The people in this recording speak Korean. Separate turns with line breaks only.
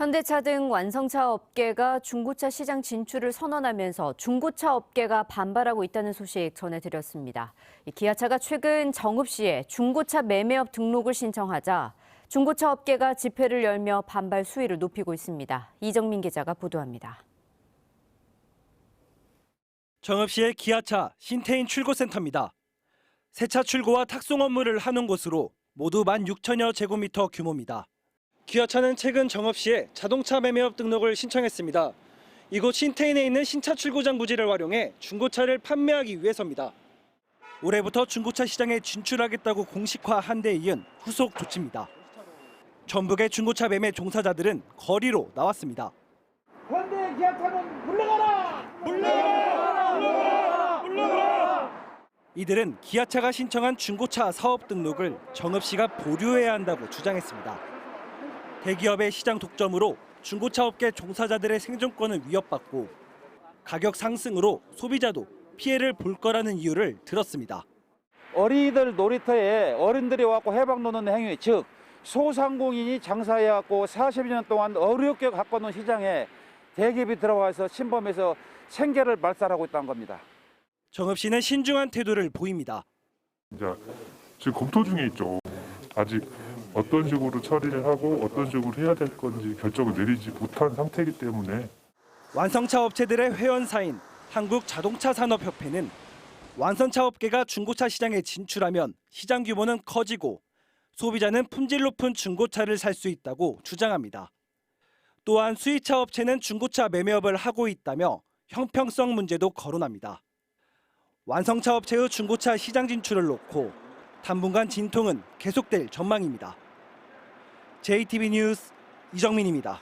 현대차 등 완성차 업계가 중고차 시장 진출을 선언하면서 중고차 업계가 반발하고 있다는 소식 전해드렸습니다. 이 기아차가 최근 정읍시에 중고차 매매업 등록을 신청하자 중고차 업계가 집회를 열며 반발 수위를 높이고 있습니다. 이정민 기자가 보도합니다.
정읍시의 기아차 신태인 출고센터입니다. 세차 출고와 탁송 업무를 하는 곳으로 모두 16,000여 제곱미터 규모입니다. 기아차는 최근 정읍시에 자동차 매매업 등록을 신청했습니다. 이곳 신태인에 있는 신차 출고장 부지를 활용해 중고차를 판매하기 위해서입니다. 올해부터 중고차 시장에 진출하겠다고 공식화한 데 이은 후속 조치입니다. 전북의 중고차 매매 종사자들은 거리로 나왔습니다.
현대 기아차는 물러가라!
이들은 기아차가 신청한 중고차 사업 등록을 정읍시가 보류해야 한다고 주장했습니다. 대기업의 시장 독점으로 중고차 업계 종사자들의 생존권을 위협받고 가격 상승으로 소비자도 피해를 볼 거라는 이유를 들었습니다.
어린이들 놀이터에 어른들이 와갖고 해방 노는 행위, 즉 소상공인이 장사해갖고 40년 동안 어렵게 갖고 놓은 시장에 대기업이 들어와서 침범해서 생계를 말살하고 있다는 겁니다.
정읍시는 신중한 태도를 보입니다.
이제 지금 검토 중에 있죠. 아직 어떤 식으로 처리를 하고 어떤 식으로 해야 될 건지 결정을 내리지 못한 상태이기 때문에
완성차 업체들의 회원사인 한국자동차산업협회는 완성차 업계가 중고차 시장에 진출하면 시장 규모는 커지고 소비자는 품질 높은 중고차를 살 수 있다고 주장합니다. 또한 수입차 업체는 중고차 매매업을 하고 있다며 형평성 문제도 거론합니다. 완성차 업체의 중고차 시장 진출을 놓고 당분간 진통은 계속될 전망입니다. JTB 뉴스 이정민입니다.